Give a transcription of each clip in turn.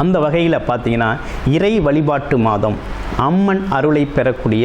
அந்த வகையில் பார்த்தீங்கன்னா இறை வழிபாட்டு மாதம். அம்மன் அருளை பெறக்கூடிய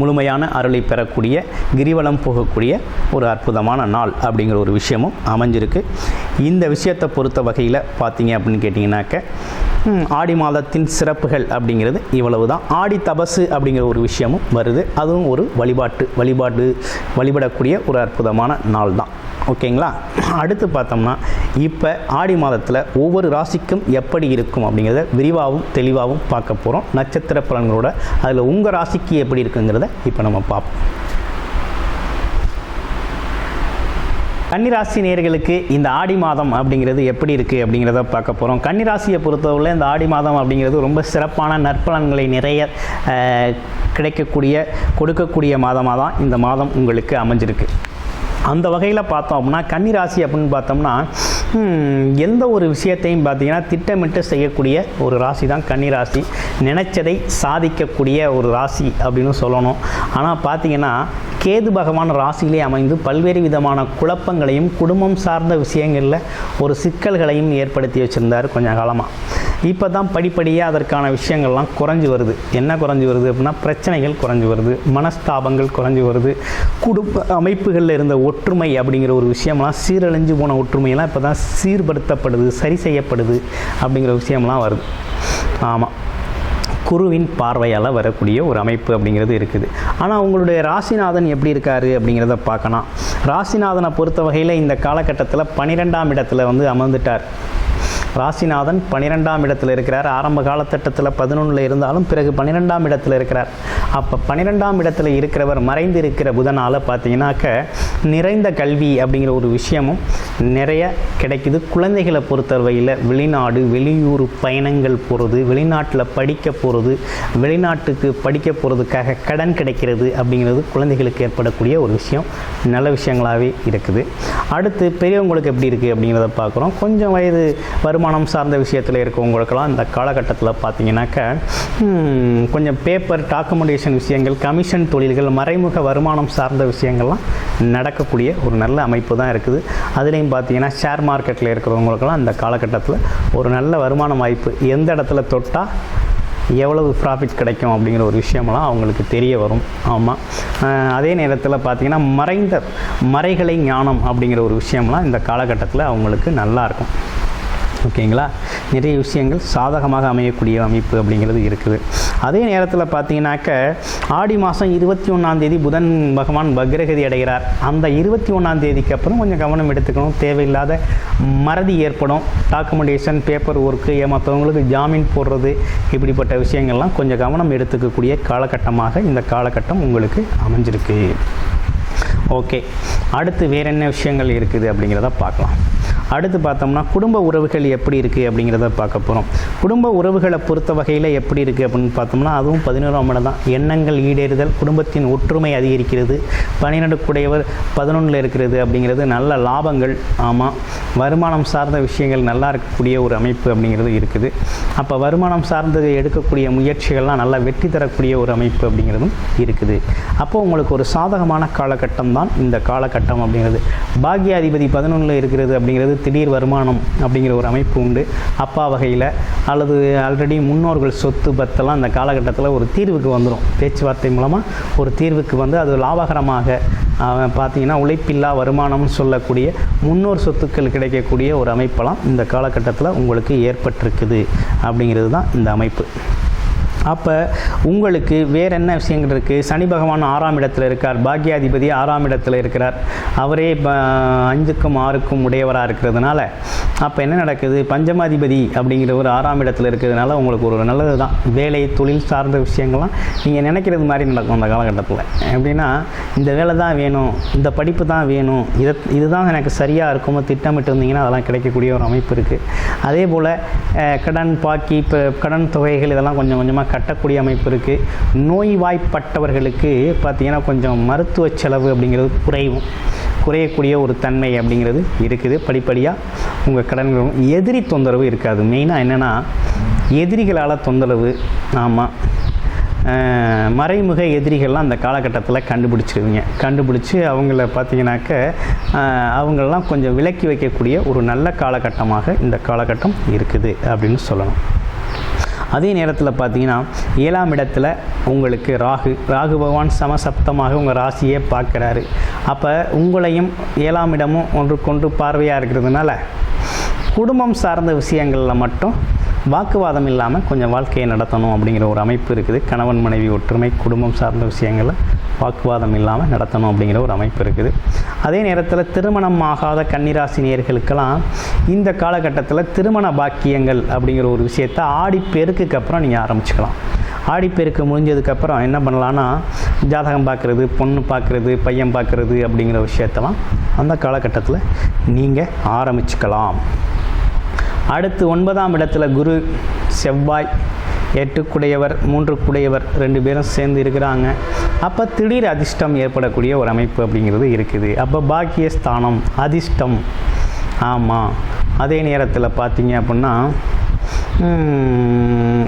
முழுமையான அருளை பெறக்கூடிய கிரிவலம் போகக்கூடிய ஒரு அற்புதமான நாள் அப்படிங்கிற ஒரு விஷயமும் அமைஞ்சிருக்கு. இந்த விஷயத்தை பொறுத்த வகையில் பார்த்தீங்க அப்படின்னு கேட்டிங்கனாக்க ஆடி மாதத்தின் சிறப்புகள் அப்படிங்கிறது இவ்வளவு தான் ஆடி தபசு அப்படிங்கிற ஒரு விஷயமும் வருது. அதுவும் ஒரு வழிபாட்டு வழிபாடு வழிபடக்கூடிய ஒரு அற்புதமான நாள் தான் ஓகேங்களா? அடுத்து பார்த்தோம்னா இப்போ ஆடி மாதத்தில் ஒவ்வொரு ராசிக்கும் எப்படி இருக்கும் அப்படிங்கிறத விரிவாகவும் தெளிவாகவும் பார்க்க போகிறோம் நட்சத்திர பலன்களோட அதில் உங்கள் ராசிக்கு எப்படி இருக்குங்கிறத இப்போ நம்ம பார்ப்போம். கன்னிராசி நேர்களுக்கு இந்த ஆடி மாதம் அப்படிங்கிறது எப்படி இருக்குது அப்படிங்கிறத பார்க்க போகிறோம் கன்னிராசியை பொறுத்தவரை இந்த ஆடி மாதம் அப்படிங்கிறது ரொம்ப சிறப்பான நற்பலன்களை நிறைய கிடைக்கக்கூடிய கொடுக்கக்கூடிய மாதமாக தான் இந்த மாதம் உங்களுக்கு அமைஞ்சிருக்கு. அந்த வகையில் பார்த்தோம் அப்படின்னா கன்னிராசி அப்படின்னு பார்த்தோம்னா எந்த ஒரு விஷயத்தையும் பார்த்தீங்கன்னா திட்டமிட்டு செய்யக்கூடிய ஒரு ராசி தான் கன்னிராசி நினைச்சதை சாதிக்கக்கூடிய ஒரு ராசி அப்படின்னு சொல்லணும். ஆனால் பார்த்தீங்கன்னா கேது பகவான் ராசியிலே அமைந்து பல்வேறு விதமான குழப்பங்களையும் குடும்பம் சார்ந்த விஷயங்களில் ஒரு சிக்கல்களையும் ஏற்படுத்தி வச்சுருந்தார் கொஞ்ச காலமாக இப்போ தான் படிப்படியாக அதற்கான விஷயங்கள்லாம் குறைஞ்சி வருது. என்ன குறைஞ்சி வருது அப்படின்னா பிரச்சனைகள் குறைஞ்சி வருது மனஸ்தாபங்கள் குறைஞ்சி வருது. குடும்ப அமைப்புகளில் இருந்த ஒற்றுமை அப்படிங்கிற ஒரு விஷயம்லாம் சீரழிஞ்சு போன ஒற்றுமையெல்லாம் இப்போ தான் சீர்படுத்தப்படுது சரி செய்யப்படுது அப்படிங்கிற விஷயம்லாம் வருது. ஆமாம் குருவின் பார்வையால் வரக்கூடிய ஒரு அமைப்பு அப்படிங்கிறது இருக்குது. ஆனால் உங்களுடைய ராசிநாதன் எப்படி இருக்காரு அப்படிங்கிறத பார்க்கலாம். ராசிநாதனை பொறுத்த வகையில் இந்த காலகட்டத்தில் பன்னிரெண்டாம் இடத்துல வந்து அமர்ந்துட்டார். ராசிநாதன் பன்னிரெண்டாம் இடத்தில் இருக்கிறார். ஆரம்ப காலத்தட்டத்தில் பதினொன்றில் இருந்தாலும் பிறகு பன்னிரெண்டாம் இடத்தில் இருக்கிறார். அப்போ பன்னிரெண்டாம் இடத்தில் இருக்கிறவர் மறைந்து இருக்கிற புதனால் பார்த்தீங்கன்னாக்க நிறைந்த கல்வி அப்படிங்கிற ஒரு விஷயமும் நிறைய கிடைக்குது. குழந்தைகளை பொறுத்தவரையில் வெளிநாடு வெளியூர் பயணங்கள் போகிறது வெளிநாட்டில் படிக்க போகிறது வெளிநாட்டுக்கு படிக்க போகிறதுக்காக கடன் கிடைக்கிறது அப்படிங்கிறது குழந்தைகளுக்கு ஏற்படக்கூடிய ஒரு விஷயம். நல்ல விஷயங்களாகவே இருக்குது. அடுத்து பெரியவங்களுக்கு எப்படி இருக்குது அப்படிங்கிறத பார்க்குறோம். கொஞ்சம் வயது வரும் வருமானம் சார்ந்த விஷயத்தில் இருக்கவங்களுக்கெல்லாம் இந்த காலகட்டத்தில் பார்த்தீங்கன்னாக்க கொஞ்சம் பேப்பர் டாக்குமெண்டேஷன் விஷயங்கள் கமிஷன் தொழில்கள் மறைமுக வருமானம் சார்ந்த விஷயங்கள்லாம் நடக்கக்கூடிய ஒரு நல்ல அமைப்பு தான் இருக்குது. அதுலேயும் பார்த்தீங்கன்னா ஷேர் மார்க்கெட்டில் இருக்கிறவங்களுக்கெல்லாம் இந்த காலகட்டத்தில் ஒரு நல்ல வருமான வாய்ப்பு எந்த இடத்துல தொட்டால் எவ்வளவு ப்ராஃபிட் கிடைக்கும் அப்படிங்கிற ஒரு விஷயமெல்லாம் அவங்களுக்கு தெரிய வரும். ஆமாம் அதே நேரத்தில் பார்த்திங்கன்னா மறைந்த மறைகளை ஞானம் அப்படிங்கிற ஒரு விஷயம்லாம் இந்த காலகட்டத்தில் அவங்களுக்கு நல்லாயிருக்கும் ஓகேங்களா? நிறைய விஷயங்கள் சாதகமாக அமையக்கூடிய அமைப்பு அப்படிங்கிறது இருக்குது. அதே நேரத்தில் பார்த்தீங்கன்னாக்க ஆடி மாதம் இருபத்தி ஒன்றாந்தேதி புதன் பகவான் பக்ரகதி அடைகிறார். அந்த இருபத்தி ஒன்றாம் தேதிக்கு அப்புறம் கொஞ்சம் கவனம் எடுத்துக்கணும். தேவையில்லாத மறதி ஏற்படும். டாக்குமெண்டேஷன் பேப்பர் ஒர்க்கு மற்றவங்களுக்கு ஜாமீன் போடுறது இப்படிப்பட்ட விஷயங்கள்லாம் கொஞ்சம் கவனம் எடுத்துக்கக்கூடிய காலகட்டமாக இந்த காலகட்டம் உங்களுக்கு அமைஞ்சிருக்கு. ஓகே. அடுத்து வேற என்ன விஷயங்கள் இருக்குது அப்படிங்கிறத பார்க்கலாம். அடுத்து பார்த்தோம்னா குடும்ப உறவுகள் எப்படி இருக்குது அப்படிங்கிறத பார்க்க போகிறோம் குடும்ப உறவுகளை பொறுத்த வகையில் எப்படி இருக்குது அப்படின்னு பார்த்தோம்னா அதுவும் பதினோராம் இடம் தான். எண்ணங்கள் ஈடேறுதல் குடும்பத்தின் ஒற்றுமை அதிகரிக்கிறது பன்னிரெண்டு பதினொன்றில் இருக்கிறது அப்படிங்கிறது நல்ல லாபங்கள். ஆமாம் வருமானம் சார்ந்த விஷயங்கள் நல்லா இருக்கக்கூடிய ஒரு அமைப்பு அப்படிங்கிறது இருக்குது. அப்போ வருமானம் சார்ந்து எடுக்கக்கூடிய முயற்சிகள்லாம் நல்லா வெற்றி தரக்கூடிய ஒரு அமைப்பு அப்படிங்கிறதும் இருக்குது. அப்போ உங்களுக்கு ஒரு சாதகமான காலகட்டம் தான் இந்த காலகட்டம் அப்படிங்கிறது. பாக்யாதிபதி பதினொன்றில் இருக்கிறது அப்படிங்கிறது திடீர் வருமானம் அப்படிங்கிற ஒரு அமைப்பு உண்டு. அப்பா வகையில் அல்லது ஆல்ரெடி முன்னோர்கள் சொத்து பத்தெல்லாம் அந்த காலகட்டத்தில் ஒரு தீர்வுக்கு வந்துடும் பேச்சுவார்த்தை மூலமாக ஒரு தீர்வுக்கு வந்து அது லாபகரமாக பார்த்தீங்கன்னா உழைப்பில்லா வருமானம்னு சொல்லக்கூடிய முன்னோர் சொத்துக்கள் கிடைக்கக்கூடிய ஒரு அமைப்பெல்லாம் இந்த காலகட்டத்தில் உங்களுக்கு ஏற்பட்டிருக்குது அப்படிங்கிறது தான் இந்த அமைப்பு. அப்போ உங்களுக்கு வேறு என்ன விஷயங்கள் இருக்குது சனி பகவான் ஆறாம் இடத்துல இருக்கார். பாக்யாதிபதி ஆறாம் இடத்துல இருக்கிறார். அவரே அஞ்சுக்கும் ஆறுக்கும் உடையவராக இருக்கிறதுனால அப்போ என்ன நடக்குது? பஞ்சமாதிபதி அப்படிங்கிற ஒரு ஆறாம் இடத்துல இருக்கிறதுனால உங்களுக்கு ஒரு நல்லது தான் வேலை தொழில் சார்ந்த விஷயங்கள்லாம் நீங்கள் நினைக்கிறது மாதிரி நடக்கும் அந்த காலகட்டத்தில். எப்படின்னா இந்த வேலை தான் வேணும் இந்த படிப்பு தான் வேணும் இதை இதுதான் எனக்கு சரியாக இருக்குமோ திட்டமிட்டு இருந்தீங்கன்னா அதெல்லாம் கிடைக்கக்கூடிய ஒரு அமைப்பு இருக்குது அதே போல் கடன் பாக்கி இப்போ கடன் தொகைகள் இதெல்லாம் கொஞ்சம் கொஞ்சமாக கட்டக்கூடிய அமைப்பு இருக்குது நோய்வாய்ப்பட்டவர்களுக்கு பார்த்தீங்கன்னா கொஞ்சம் மருத்துவ செலவு அப்படிங்கிறது குறையும் குறையக்கூடிய ஒரு தன்மை அப்படிங்கிறது இருக்குது. படிப்படியாக உங்கள் கடன்களும் எதிரி தொந்தரவு இருக்காது. மெயினாக என்னென்னா எதிரிகளால் தொந்தரவு ஆமாம் மறைமுக எதிரிகள்லாம் அந்த காலகட்டத்தில் கண்டுபிடிச்சிருவீங்க. கண்டுபிடிச்சி அவங்கள பார்த்தீங்கன்னாக்க அவங்களெலாம் கொஞ்சம் விலக்கி வைக்கக்கூடிய ஒரு நல்ல காலகட்டமாக இந்த காலகட்டம் இருக்குது அப்படின்னு சொல்லணும். அதே நேரத்தில் பார்த்தீங்கன்னா ஏழாம் இடத்துல உங்களுக்கு ராகு ராகு பகவான் சமசப்தமாக உங்கள் ராசியை பார்க்குறாரு. அப்போ உங்களையும் ஏழாம் இடமும் ஒன்றுக்கொன்று பார்வையாக இருக்கிறதுனால குடும்பம் சார்ந்த விஷயங்களில் மட்டும் வாக்குவாதம் இல்லாமல் கொஞ்சம் வாழ்க்கையை நடத்தணும் அப்படிங்கிற ஒரு அமைப்பு இருக்குது. கணவன் மனைவி ஒற்றுமை குடும்பம் சார்ந்த விஷயங்களில் வாக்குவாதம் இல்லாமல் நடத்தணும் அப்படிங்கிற ஒரு அமைப்பு இருக்குது. அதே நேரத்தில் திருமணம் ஆகாத கன்னிராசி நேர்களுக்கெல்லாம் இந்த காலகட்டத்தில் திருமண பாக்கியங்கள் அப்படிங்கிற ஒரு விஷயத்தை ஆடிப்பெருக்குக்கு அப்புறம் நீங்கள் ஆரம்பிச்சுக்கலாம். ஆடிப்பெருக்கு முடிஞ்சதுக்கப்புறம் என்ன பண்ணலான்னா ஜாதகம் பார்க்குறது பொண்ணு பார்க்குறது பையன் பார்க்குறது அப்படிங்கிற விஷயத்தெல்லாம் அந்த காலகட்டத்தில் நீங்கள் ஆரம்பிச்சுக்கலாம். அடுத்து ஒன்பதாம் இடத்துல குரு செவ்வாய் எட்டுக்குடையவர் மூன்றுக்குடையவர் ரெண்டு பேரும் சேர்ந்து இருக்கிறாங்க. அப்போ திடீர் அதிர்ஷ்டம் ஏற்படக்கூடிய ஒரு அமைப்பு அப்படிங்கிறது இருக்குது. அப்போ பாக்கியஸ்தானம் அதிர்ஷ்டம். ஆமாம் அதே நேரத்தில் பார்த்தீங்க அப்படின்னா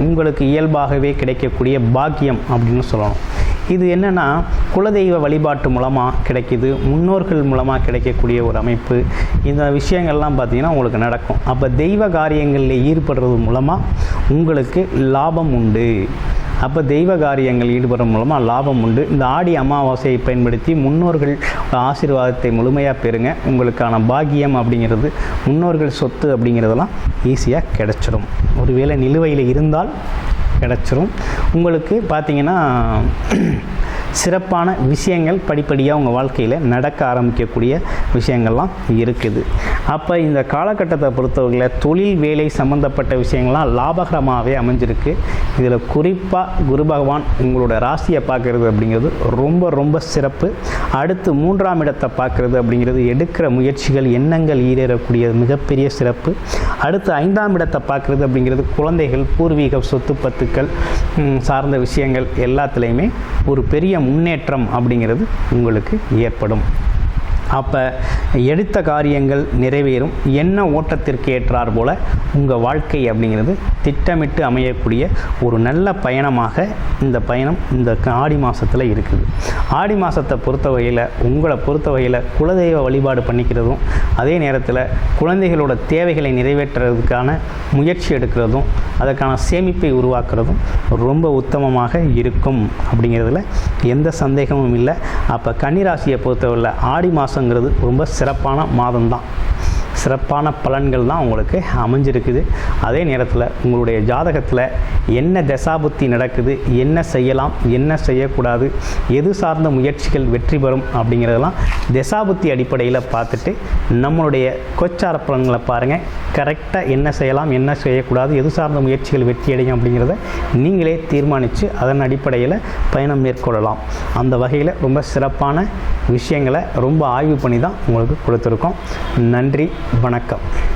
உங்களுக்கு இயல்பாகவே கிடைக்கக்கூடிய பாக்கியம் அப்படின்னு சொல்லணும். இது என்னென்னா குலதெய்வ வழிபாட்டு மூலமாக கிடைக்குது முன்னோர்கள் மூலமாக கிடைக்கக்கூடிய ஒரு அமைப்பு. இந்த விஷயங்கள்லாம் பார்த்திங்கன்னா உங்களுக்கு நடக்கும். அப்போ தெய்வ காரியங்களில் ஈடுபடுறது மூலமாக உங்களுக்கு லாபம் உண்டு. அப்போ தெய்வ காரியங்கள் ஈடுபடுறது மூலமாக லாபம் உண்டு. இந்த ஆடி அமாவாசையை பயன்படுத்தி முன்னோர்கள் ஆசீர்வாதத்தை முழுமையாக பெறுங்க. உங்களுக்கான பாக்கியம் அப்படிங்கிறது முன்னோர்கள் சொத்து அப்படிங்கிறதெல்லாம் ஈஸியாக கிடச்சிடும் ஒருவேளை நிலுவையில் இருந்தால் கிடச்சிரும். உங்களுக்கு பார்த்தீங்கன்னா சிறப்பான விஷயங்கள் படிப்படியாக உங்கள் வாழ்க்கையில் நடக்க ஆரம்பிக்கக்கூடிய விஷயங்கள்லாம் இருக்குது. அப்போ இந்த காலகட்டத்தை பொறுத்தவரையில் தொழில் வேலை சம்மந்தப்பட்ட விஷயங்கள்லாம் லாபகரமாகவே அமைஞ்சிருக்கு. இதில் குறிப்பாக குரு பகவான் உங்களோட ராசியை பார்க்குறது அப்படிங்கிறது ரொம்ப ரொம்ப சிறப்பு. அடுத்து மூன்றாம் இடத்தை பார்க்குறது அப்படிங்கிறது எடுக்கிற முயற்சிகள் எண்ணங்கள் ஈரேறக்கூடிய மிகப்பெரிய சிறப்பு. அடுத்து ஐந்தாம் இடத்தை பார்க்குறது அப்படிங்கிறது குழந்தைகள் பூர்வீக சொத்து பத்துக்கள் சார்ந்த விஷயங்கள் எல்லாத்துலேயுமே ஒரு பெரிய முன்னேற்றம் அப்படிங்கிறது உங்களுக்கு ஏற்படும். அப்போ எடுத்த காரியங்கள் நிறைவேறும். என்ன ஓட்டத்திற்கு ஏற்றார் போல உங்கள் வாழ்க்கை அப்படிங்கிறது திட்டமிட்டு அமையக்கூடிய ஒரு நல்ல பயணமாக இந்த பயணம் இந்த க- ஆடி மாதத்தில் இருக்குது. ஆடி மாதத்தை பொறுத்த வகையில் உங்களை பொறுத்த வகையில் குலதெய்வ வழிபாடு பண்ணிக்கிறதும் அதே நேரத்தில் குழந்தைகளோட தேவைகளை நிறைவேற்றுறதுக்கான முயற்சி எடுக்கிறதும் அதற்கான சேமிப்பை உருவாக்குறதும் ரொம்ப உத்தமமாக இருக்கும் அப்படிங்கிறதுல எந்த சந்தேகமும் இல்லை. அப்போ கன்னிராசியை பொறுத்தவரையில் ஆடி மாதம் மாதங்கிறது ரொம்ப சிறப்பான மாதம்தான். சிறப்பான பலன்கள் தான் உங்களுக்கு அமைஞ்சிருக்குது. அதே நேரத்தில் உங்களுடைய ஜாதகத்தில் என்ன தசாபுத்தி நடக்குது என்ன செய்யலாம் என்ன செய்யக்கூடாது எது சார்ந்த முயற்சிகள் வெற்றி பெறும் அப்படிங்கிறதெல்லாம் தசாபுத்தி அடிப்படையில் பார்த்துட்டு நம்மளுடைய கொச்சார பலன்களை பாருங்கள் கரெக்டாக என்ன செய்யலாம் என்ன செய்யக்கூடாது எது சார்ந்த முயற்சிகள் வெற்றி அடையும் அப்படிங்கிறத நீங்களே தீர்மானித்து அதன் அடிப்படையில் பயணம் மேற்கொள்ளலாம். அந்த வகையில் ரொம்ப சிறப்பான விஷயங்களை ரொம்ப ஆய்வு பண்ணி தான் உங்களுக்கு கொடுத்துருக்கோம். நன்றி. வணக்கம்.